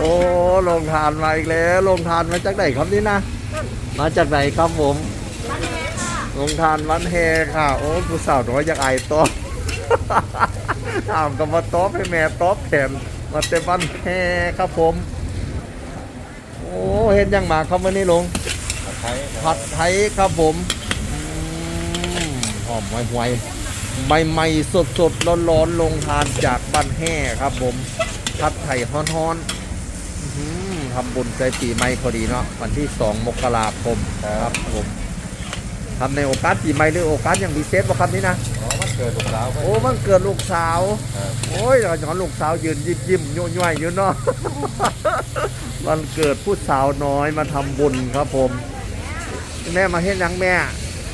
โอ้ลงทานมาอีกแล้วลงทานมาจากไหนครับนี่นะ มาจากไหนครับผมบ้านแม่ค่ะลงทานวันแฮค่ะ โอ้ผู้สาวน้อยอยากอตอบถามกับมาตอบให้แม่ตอบแทนมาเต็มวันแฮครับผม โอ้เห็นยังมาครับวันนี้ลงผัดไทยครับผมอืมหอมไวไวใหม่ๆสดๆร้อนๆลงทานจากบ้านแห่ครับผมผัดไทยฮ้อนๆ ทำบุญใจปีใหม่พอดีเนาะวันที่ 2 มกราคมครับผมทำในโอกาสปีใหม่หรือโอกาสอย่างพิเศษบ่ครับนี่นะอ๋อมันเกิดลูกสาวโอ้มันเกิดลูกสาว ครับโอ้ยเราย้อนลูกสาวยืนยิ้มยิ้มๆยุ่ยๆอยู่เนาะ วันเกิดผู้สาวน้อยมาทำบุญครับผม แม่มาเฮ็ดหยังแม่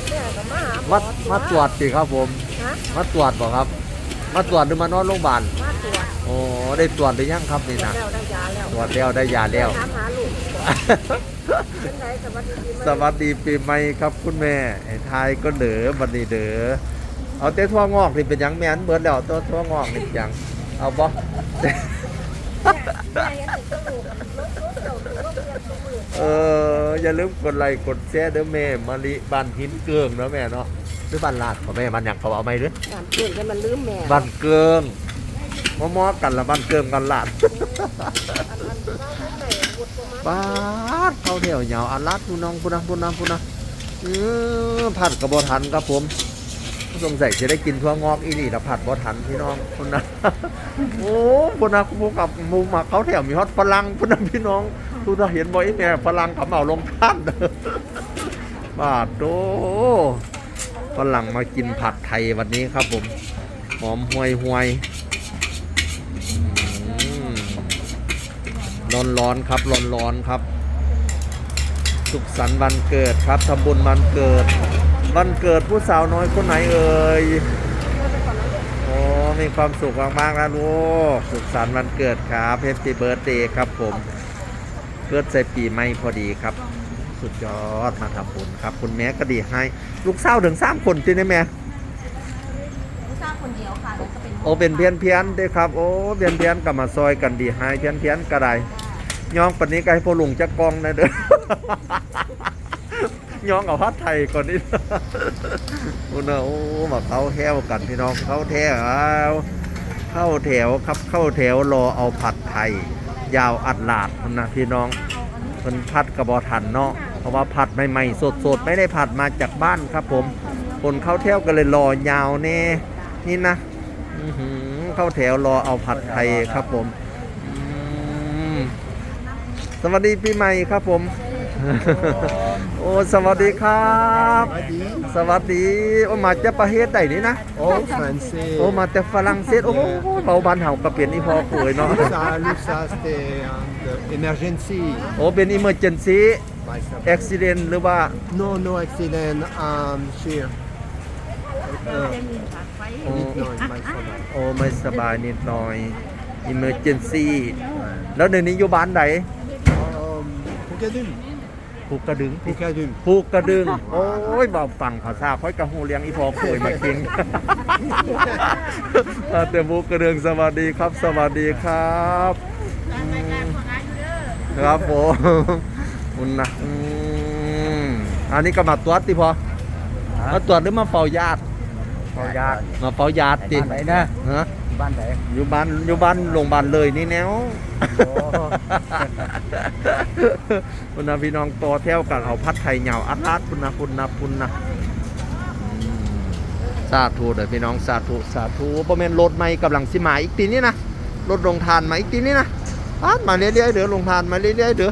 แม่ก็มาหาหมมาอมาตรวจสิครับผม ฮะมาตรวจบ่ครับ มาตรวจหรือมานอนโรงพยาบาลมาตรวจโอ้ได้ตรวจหรือยังครับนี่นะแล้วได้ยาแล้วตรวจแล้วได้ยาแล้ว ถามหาลูกเป็นไงสวัสดีปีใหม่สวัสดีปีใหม่ครับคุณแม่ไอ้ทายก็เด๋อบัดนี้เด๋อเอาแต่ทั่วงอกนี่เป็นหยังแม่นเบิดแล้วตัวทั่วงอกนี่เป็นหยังเอาบ่ แม่ยังติดจมูกกับรถรถเจ้าดูรถเรียนจมูกเอออย่าลืมกดไลค์กดแชร์เด้อแม่มะลิบ้านหินเกืองเนาะแม่เนาะ หรือบ้านลาดของแม่บ้านหยังเขาเอาไหมหรือถามเพื่อนให้มันลืมแม่บ้านเกืองมอมอๆกันละบ้านเกืองกันลาดอันอันเราทั้งไหนบดประมาณป้าดเข้าแถวยาวอันลาดพูน้องพูนังพูนังพูนังอือผัดกระบอทันครับผมสงสัยจะได้กินทั่วงอกอีนี่ละผัดบอทันพี่น้องคนนะโอ้คนนะหมูกับหมูหมักเขาแถวมีฮอตฝรั่งคนนะพี่น้องทุกท่านเห็นบ่อยแม่ฝรั่งเขาเอาลงท่านบาดโต ฝรั่งมากินผัดไทยวันนี้ครับผมหอมห่วยห่วยร้อนร้อนครับร้อนร้อนครับ สุขสันต์วันเกิดครับทำบุญวันเกิด วันเกิดผู้สาวน้อยคนไหนเอ่ยโอ้มีความสุขมากๆนะลูกสุขสันต์วันเกิดครับเฮปปี้เบิร์ดเดย์ครับผมเกิดใส่ปีใหม่พอดีครับ สุดยอดมาทำบุญครับ คุณแม่ก็ดีให้ ลูกสาวถึงสามคนจริงไหมแม่ผู้สร้างคนเดียวค่ะแล้วก็เป็นโอ้เป็นเพี้ยนเพี้ยนๆเด้อครับ โอ้เพี้ยนเพี้ยนๆกับมาซอยกันดีให้เพี้ยนเพี้ยนๆก็ได้ย่องปันนี้ก็ให้พ่อลุงจักกองนะเด้อย่องเอาพัดไทยก่อนนี่โอ้เนอะโอ้มาเข้าแถวกันพี่น้องเข้าแถวเข้าแถวครับเข้าแถวรอเอาผัดไทย ยาวอัดลาดพุ่นนะพี่น้องมันผัดกระบอทันเนาะเพ ราะว่าผัดใหม่ๆสดๆ ไม่ได้ผัดมาจากบ้านครับผม คนเข้าเที่ยวกันเลยรอยาวแน่นี่นะอื้อหือเข้าแถวรอเอาผัดไทยครับผมอืมสวัสดีปีใหม่ครับผม โอ้สวัสดีครับ สวัสดีโอ้มาจากประเทศใดนี่นะ โอ้ฝรั่งเศสโอ้มาจากฝรั่งเศสโอ้โหเบาบานเห่าก็เปลี่ยนอีพอคุยเนาะ ça lui ça c'était un emergency โอ้เป็น emergency accident หรือว่า no no accident um sheer เออโอ้นิดหน่อยไม่สบายโอ้ไม่สบายนิดหน่อย emergency แล้วเดี๋ยวนี้อยู่บ้านไหน um ภูกระดึง ภูกระดึงภูกระดึงภูกระดึง โอ้ยบอกฟังภาษาค่อยกระหูเลี้ยงอีพอเคยมากินอ่าแต่ภูกระดึงสวัสดีครับ สวัสดีครับอืมครับผมคุณนะอืมอันนี้ก็มาตรวจติพอมาตรวจหรือมาเฝ้าญาติเฝ้าญาติมาเฝ้าญาติติบ้านไหนนะฮะ บ้านไหนอยู่บ้านอยู่บ้านโรงพยาบาลเลยนี่แนวโอ้คุณนะพี่น้องต่อแถวกันเอาพัดไทยเหยาวอัดอัดคุณนะคุณนะคุณนะอืมสาธุเด้อพี่น้องสาธุสาธุบ่แม่นรถใหม่กำลังสิมาอีกทีนี้นะรถลงทานมาอีกทีนี้นะปาดมาเรื่อยๆเด้อลงทานมาเรื่อยๆเด้อ